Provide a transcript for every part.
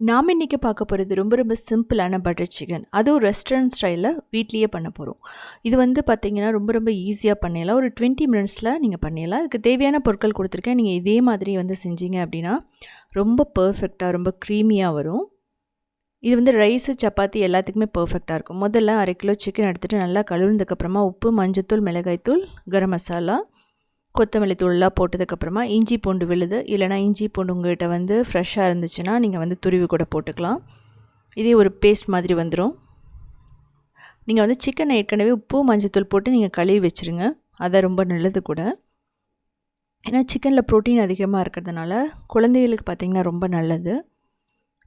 நாம் இன்றைக்கி பார்க்க போகிறது ரொம்ப ரொம்ப சிம்பிளான பட்டர் சிக்கன் அதுவும் ரெஸ்டாரண்ட் ஸ்டைலில் வீட்லேயே பண்ண போகிறோம் இது வந்து பார்த்திங்கன்னா ரொம்ப ரொம்ப ஈஸியாக பண்ணிடலாம். ஒரு டுவெண்ட்டி மினிட்ஸில் நீங்கள் பண்ணிடலாம். அதுக்கு தேவையான பொருட்கள் கொடுத்துருக்கேன். நீங்கள் இதே மாதிரி வந்து செஞ்சீங்க அப்படின்னா ரொம்ப பர்ஃபெக்டாக ரொம்ப க்ரீமியாக வரும். இது வந்து ரைஸு சப்பாத்தி எல்லாத்துக்குமே பர்ஃபெக்டாக இருக்கும். முதல்ல அரை கிலோ சிக்கன் எடுத்துகிட்டு நல்லா கழுவுனதுக்கப்புறமா உப்பு மஞ்சத்தூள் மிளகாய்த்தூள் கரம் மசாலா கொத்தமல்லி தூள்லாம் போட்டதுக்கப்புறமா இஞ்சி பூண்டு விழுது இல்லைனா இஞ்சி பூண்டு உங்கள்கிட்ட வந்து ஃப்ரெஷ்ஷாக இருந்துச்சுன்னா நீங்கள் வந்து துருவி கூட போட்டுக்கலாம். இதே ஒரு பேஸ்ட் மாதிரி வந்துடும் நீங்கள் வந்து சிக்கனை ஏற்கனவே உப்பு மஞ்சத்தூள் போட்டு நீங்கள் கழுவி வச்சுருங்க. அதை ரொம்ப நல்லது கூட. ஏன்னா சிக்கனில் ப்ரோட்டீன் அதிகமாக இருக்கிறதுனால குழந்தைகளுக்கு பார்த்திங்கன்னா ரொம்ப நல்லது.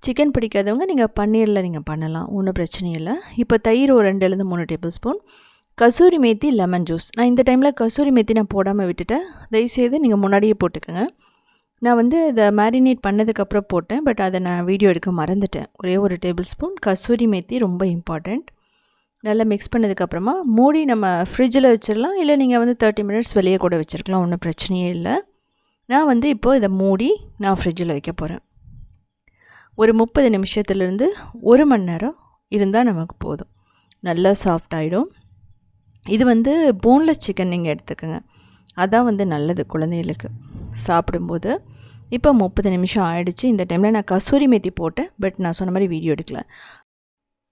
சிக்கன் பிடிக்காதவங்க நீங்கள் பன்னீரில் நீங்கள் பண்ணலாம். ஒன்றும் பிரச்சனை இல்லை. இப்போ தயிர் ஒரு ரெண்டுலேருந்து மூணு table spoon kasuri methi lemon juice. நான் இந்த டைமில் கசூரி மேத்தி நான் போடாமல் விட்டுட்டேன். தயவுசெய்து நீங்கள் முன்னாடியே போட்டுக்கோங்க. நான் வந்து இதை மேரினேட் பண்ணதுக்கப்புறம் போட்டேன். பட் அதை நான் வீடியோ எடுக்க மறந்துட்டேன். ஒரே ஒரு டேபிள் ஸ்பூன் கசூரி மேத்தி ரொம்ப இம்பார்ட்டண்ட் நல்லா மிக்ஸ் பண்ணதுக்கப்புறமா மூடி நம்ம ஃப்ரிட்ஜில் வச்சிடலாம். இல்லை நீங்கள் வந்து தேர்ட்டி மினிட்ஸ் வெளியே கூட வச்சுருக்கலாம். ஒன்றும் பிரச்சனையே இல்லை. நான் வந்து இப்போது இதை மூடி நான் ஃப்ரிட்ஜில் வைக்க போகிறேன் ஒரு முப்பது நிமிஷத்துலேருந்து ஒரு மணி நேரம் இருந்தால் நமக்கு போதும். நல்லா சாஃப்ட் ஆகிடும் இது வந்து போன்லெஸ் சிக்கன் நீங்கள் எடுத்துக்கோங்க. அதான் வந்து நல்லது குழந்தைகளுக்கு. சாப்பிடும்போது இப்போ முப்பது நிமிஷம் ஆகிடுச்சு இந்த டைமில் நான் கசூரி மேத்தி போட்டேன். பட் நான் சொன்ன மாதிரி வீடியோ எடுக்கல.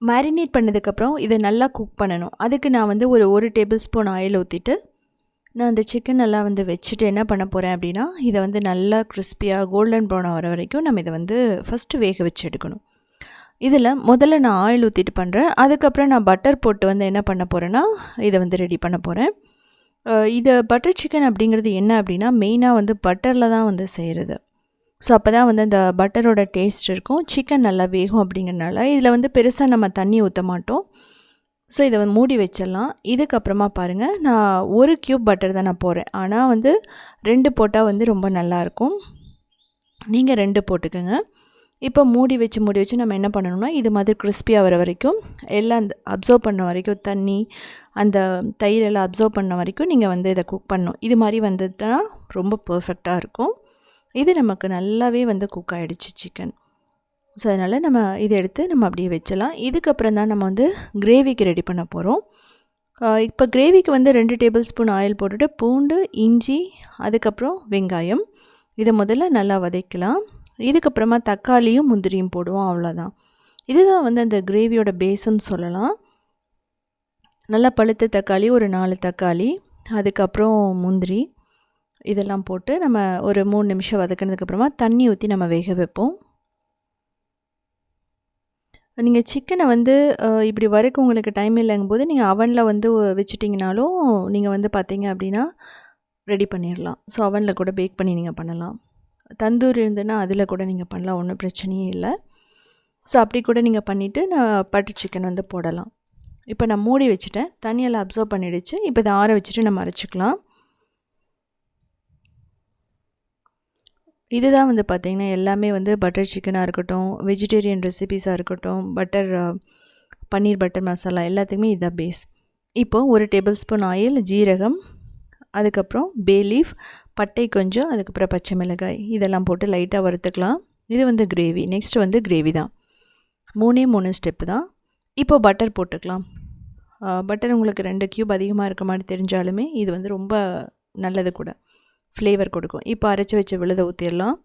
மேரினேட் பண்ணதுக்கப்புறம் இதை நல்லா குக் பண்ணணும். அதுக்கு நான் வந்து ஒரு ஒரு டேபிள் ஸ்பூன் ஆயில் ஊற்றிட்டு நான் அந்த சிக்கன் நல்லா வந்து வச்சுட்டு என்ன பண்ண போகிறேன் அப்படின்னா இதை வந்து நல்லா கிறிஸ்பியாக கோல்டன் ப்ரௌனாக வர வரைக்கும் நம்ம இதை வந்து ஃபஸ்ட்டு வேக வச்சு எடுக்கணும். இதில் முதல்ல நான் ஆயில் ஊற்றிட்டு பண்ணுறேன் அதுக்கப்புறம் நான் பட்டர் போட்டு வந்து என்ன பண்ண போகிறேன்னா இதை வந்து ரெடி பண்ண போகிறேன் இதை பட்டர் சிக்கன் அப்படிங்கிறது என்ன அப்படின்னா மெயினாக வந்து பட்டரில் தான் வந்து செய்கிறது ஸோ அப்போ தான் வந்து அந்த பட்டரோட டேஸ்ட் இருக்கும். சிக்கன் நல்லா வேகும் அப்படிங்கிறனால இதில் வந்து பெருசாக நம்ம தண்ணி ஊற்ற மாட்டோம். ஸோ இதை வந்து மூடி வச்சிடலாம். இதுக்கப்புறமா பாருங்கள் நான் ஒரு க்யூப் பட்டர் தான் நான் போகிறேன் ஆனால் வந்து ரெண்டு போட்டால் வந்து ரொம்ப நல்லாயிருக்கும் நீங்கள் ரெண்டு போட்டுக்கோங்க. இப்போ மூடி வச்சு மூடி வச்சு நம்ம என்ன பண்ணணும்னா இது மாதிரி கிறிஸ்பியாக வர வரைக்கும் எல்லாம் அந்த அப்சர்வ் பண்ண வரைக்கும் தண்ணி அந்த தயிரெல்லாம் அப்சர்வ் பண்ண வரைக்கும் நீங்கள் வந்து இதை குக் பண்ணணும். இது மாதிரி வந்துட்டுனா ரொம்ப பர்ஃபெக்டாக இருக்கும். இது நமக்கு நல்லாவே வந்து குக் ஆகிடுச்சு சிக்கன் ஸோ அதனால் நம்ம இதை எடுத்து நம்ம அப்படியே வச்சலாம் இதுக்கப்புறம் தான் நம்ம வந்து கிரேவிக்கு ரெடி பண்ண போகிறோம் இப்போ கிரேவிக்கு வந்து ரெண்டு டேபிள் ஸ்பூன் ஆயில் போட்டுட்டு பூண்டு இஞ்சி அதுக்கப்புறம் வெங்காயம். இதை முதல்ல நல்லா வதக்கலாம். இதுக்கப்புறமா தக்காளியும் முந்திரியும் போடுவோம் அவ்வளோதான். இதுதான் வந்து அந்த கிரேவியோட பேஸுன்னு சொல்லலாம். நல்லா பழுத்த தக்காளி ஒரு நாலு தக்காளி அதுக்கப்புறம் முந்திரி இதெல்லாம் போட்டு நம்ம ஒரு மூணு நிமிஷம் வதக்கினதுக்கப்புறமா தண்ணி ஊற்றி நம்ம வேக வைப்போம். நீங்கள் சிக்கனை வந்து இப்படி வரைக்கும் உங்களுக்கு டைம் இல்லைங்கும் போது நீங்கள் அவனில் வந்து வச்சுட்டிங்கனாலும் நீங்கள் வந்து பார்த்தீங்க அப்படின்னா ரெடி பண்ணிடலாம் ஸோ அவனில் கூட பேக் பண்ணி நீங்கள் பண்ணலாம். தந்தூர் இருந்ததுன்னா அதில் கூட நீங்கள் பண்ணலாம் ஒன்றும் பிரச்சனையே இல்லை. ஸோ அப்படி கூட நீங்கள் பண்ணிவிட்டு நான் பட்டர் சிக்கன் வந்து போடலாம். இப்போ நான் மூடி வச்சுட்டேன். தண்ணியெல்லாம் அப்சர்வ் பண்ணிடுச்சு. இப்போ இதை ஆற வச்சுட்டு நம்ம அரைச்சிக்கலாம். இதுதான் வந்து பார்த்திங்கன்னா எல்லாமே வந்து பட்டர் சிக்கனாக இருக்கட்டும் வெஜிடேரியன் ரெசிபீஸாக இருக்கட்டும் பட்டர் பன்னீர் பட்டர் மசாலா எல்லாத்துக்குமே இதுதான் பேஸ் இப்போது ஒரு டேபிள் ஸ்பூன் ஆயில் ஜீரகம் அதுக்கப்புறம் பே லீஃப் பட்டை கொஞ்சம் அதுக்கப்புறம் பச்சை மிளகாய். இதெல்லாம் போட்டு லைட்டாக வறுத்துக்கலாம். இது வந்து கிரேவி நெக்ஸ்ட் வந்து கிரேவி தான். மூணே மூணு ஸ்டெப்பு தான். இப்போது பட்டர் போட்டுக்கலாம். பட்டர் உங்களுக்கு ரெண்டு க்யூப் அதிகமாக இருக்க மாதிரி தெரிஞ்சாலுமே இது வந்து ரொம்ப நல்லது கூட. ஃப்ளேவர் கொடுக்கும். இப்போ அரைச்சி வச்ச விழுதை ஊற்றிடலாம்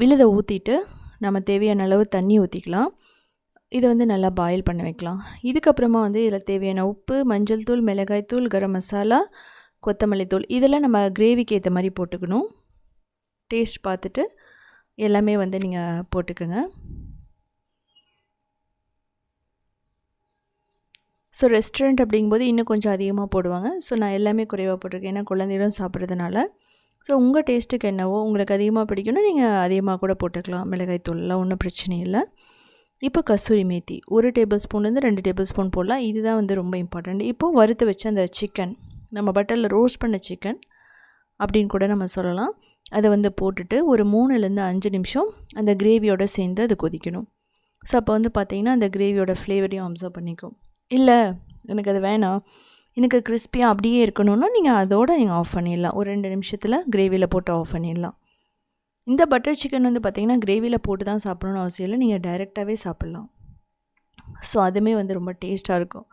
விழுதை ஊற்றிட்டு நம்ம தேவையான அளவு தண்ணி ஊற்றிக்கலாம் இதை வந்து நல்லா பாயில் பண்ண வைக்கலாம். இதுக்கப்புறமா வந்து இதில் தேவையான உப்பு மஞ்சள் தூள் மிளகாய் தூள் கரம் மசாலா கொத்தமல்லி தூள் இதெல்லாம் நம்ம கிரேவிக்கு ஏற்ற மாதிரி போட்டுக்கணும். டேஸ்ட் பார்த்துட்டு எல்லாமே வந்து நீங்கள் போட்டுக்கோங்க. ஸோ ரெஸ்டாரண்ட் அப்படிங்கும்போது இன்னும் கொஞ்சம் அதிகமாக போடுவாங்க. ஸோ நான் எல்லாமே குறைவாக போட்டிருக்கேன். ஏன்னா குழந்தைகளும் சாப்பிட்றதுனால. ஸோ உங்கள் டேஸ்ட்டுக்கு என்னவோ உங்களுக்கு அதிகமாக பிடிக்கணும் நீங்கள் அதிகமாக கூட போட்டுக்கலாம். மிளகாய் தூள்லாம் ஒன்றும் பிரச்சனை இல்லை. இப்போ கசூரி மேத்தி ஒரு டேபிள் ஸ்பூன்லேருந்து ரெண்டு டேபிள் ஸ்பூன் போடலாம். இதுதான் வந்து ரொம்ப இம்பார்ட்டண்ட் இப்போது வறுத்து வச்ச அந்த சிக்கன் நம்ம பட்டரில் ரோஸ்ட் பண்ண சிக்கன் அப்படின்னு கூட நம்ம சொல்லலாம். அதை வந்து போட்டுட்டு ஒரு மூணுலேருந்து அஞ்சு நிமிஷம் அந்த கிரேவியோடு சேர்ந்து அது கொதிக்கணும். ஸோ அப்போ வந்து பார்த்திங்கன்னா அந்த கிரேவியோட ஃப்ளேவரையும் அப்சர்வ் பண்ணிக்கும் இல்லை எனக்கு அது வேணாம். எனக்கு கிறிஸ்பியாக அப்படியே இருக்கணும்னா நீங்கள் அதோடு நீங்கள் ஆஃப் பண்ணிடலாம். ஒரு ரெண்டு நிமிஷத்தில் கிரேவியில் போட்டு ஆஃப் பண்ணிடலாம். இந்த பட்டர் சிக்கன் வந்து பார்த்திங்கன்னா கிரேவியில் போட்டு தான் சாப்பிடணும்னு அவசியம் இல்லை. நீங்கள் டைரெக்டாகவே சாப்பிட்லாம். ஸோ அதுவுமே வந்து ரொம்ப டேஸ்ட்டாக இருக்கும்.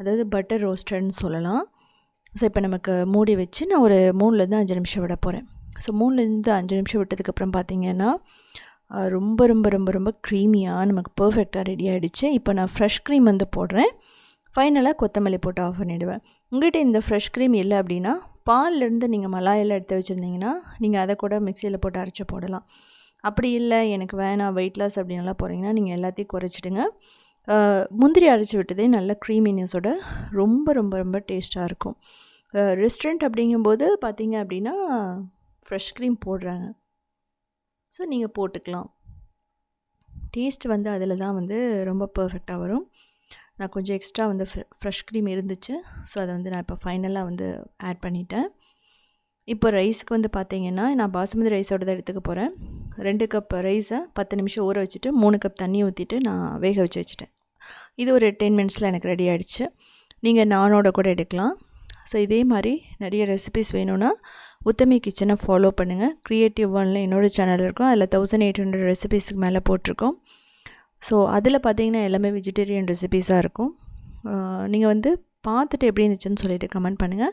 அதாவது பட்டர் ரோஸ்டட்னு சொல்லலாம். ஸோ இப்போ நமக்கு மூடி வச்சு நான் ஒரு மூணுலேருந்து அஞ்சு நிமிஷம் விட போகிறேன் ஸோ மூணுலேருந்து அஞ்சு நிமிஷம் விட்டதுக்கப்புறம் பார்த்தீங்கன்னா ரொம்ப ரொம்ப ரொம்ப ரொம்ப க்ரீமியாக நமக்கு பர்ஃபெக்டாக ரெடி ஆகிடுச்சு இப்போ நான் ஃப்ரெஷ் க்ரீம் வந்து போடுறேன். ஃபைனலாக கொத்தமல்லி போட்டு ஆஃப் பண்ணிவிடுவேன் உங்கள்கிட்ட இந்த ஃப்ரெஷ் க்ரீம் இல்லை அப்படின்னா பால்லேருந்து நீங்கள் மலாயெல்லாம் எடுத்து வச்சுருந்தீங்கன்னா நீங்கள் அதை கூட மிக்சியில் போட்டு அரைச்சி போடலாம். அப்படி இல்லை எனக்கு வேணாம் வெயிட் லாஸ் அப்படின்லாம் போகிறீங்கன்னா நீங்கள் எல்லாத்தையும் குறைச்சிடுங்க. முந்திரி அரைச்சி விட்டதே நல்ல க்ரீமினஸோட ரொம்ப ரொம்ப ரொம்ப டேஸ்ட்டாக இருக்கும். ரெஸ்டாரண்ட் அப்படிங்கும்போது பார்த்தீங்க அப்படின்னா ஃப்ரெஷ் க்ரீம் போடுறாங்க. ஸோ நீங்கள் போட்டுக்கலாம். டேஸ்ட் வந்து அதில் தான் வந்து ரொம்ப பர்ஃபெக்டாக வரும். நான் கொஞ்சம் எக்ஸ்ட்ரா வந்து ஃப்ரெஷ் க்ரீம் இருந்துச்சு. ஸோ அதை வந்து நான் இப்போ ஃபைனலாக வந்து ஆட் பண்ணிட்டேன். இப்போ ரைஸ்க்கு வந்து பார்த்தீங்கன்னா நான் பாசுமதி ரைஸோட தான் எடுத்துக்க போகிறேன் ரெண்டு கப் ரைஸை பத்து நிமிஷம் ஊற வச்சுட்டு மூணு கப் தண்ணி ஊற்றிட்டு நான் வேக வச்சு வச்சுட்டேன். இது ஒரு டென் மினிட்ஸில் எனக்கு ரெடி ஆகிடுச்சு நீங்கள் நானோட கூட எடுக்கலாம். ஸோ இதே மாதிரி நிறைய ரெசிபிஸ் வேணும்னா உத்தமி கிச்சனை ஃபாலோ பண்ணுங்கள் க்ரியேட்டிவ் ஒனில் என்னோட சேனல் இருக்கும். அதில் தௌசண்ட் எயிட் ஹண்ட்ரட் ரெசிபீஸ்க்கு மேலே போட்டிருக்கோம். ஸோ அதில் பார்த்தீங்கன்னா எல்லாமே வெஜிடேரியன் ரெசிபீஸாக இருக்கும். நீங்கள் வந்து பார்த்துட்டு எப்படி இருந்துச்சுன்னு சொல்லிட்டு கமெண்ட் பண்ணுங்கள்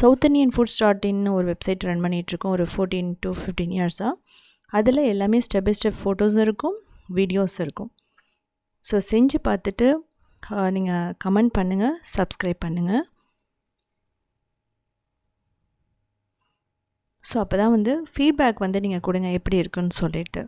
சவுத் இந்தியன் ஃபுட் டாட் இன்னு ஒரு வெப்சைட் ரன் பண்ணிகிட்ருக்கோம் ஒரு ஃபோர்டீன் டு ஃபிஃப்டீன் இயர்ஸாக அதில் எல்லாமே ஸ்டெப் பை ஸ்டெப் ஃபோட்டோஸும் இருக்கும் வீடியோஸ் இருக்கும். ஸோ செஞ்சு பார்த்துட்டு நீங்கள் கமெண்ட் பண்ணுங்கள் சப்ஸ்கிரைப் பண்ணுங்கள் ஸோ அப்போ தான் வந்து ஃபீட்பேக் வந்து நீங்கள் கொடுங்க எப்படி இருக்குன்னு சொல்லிட்டு.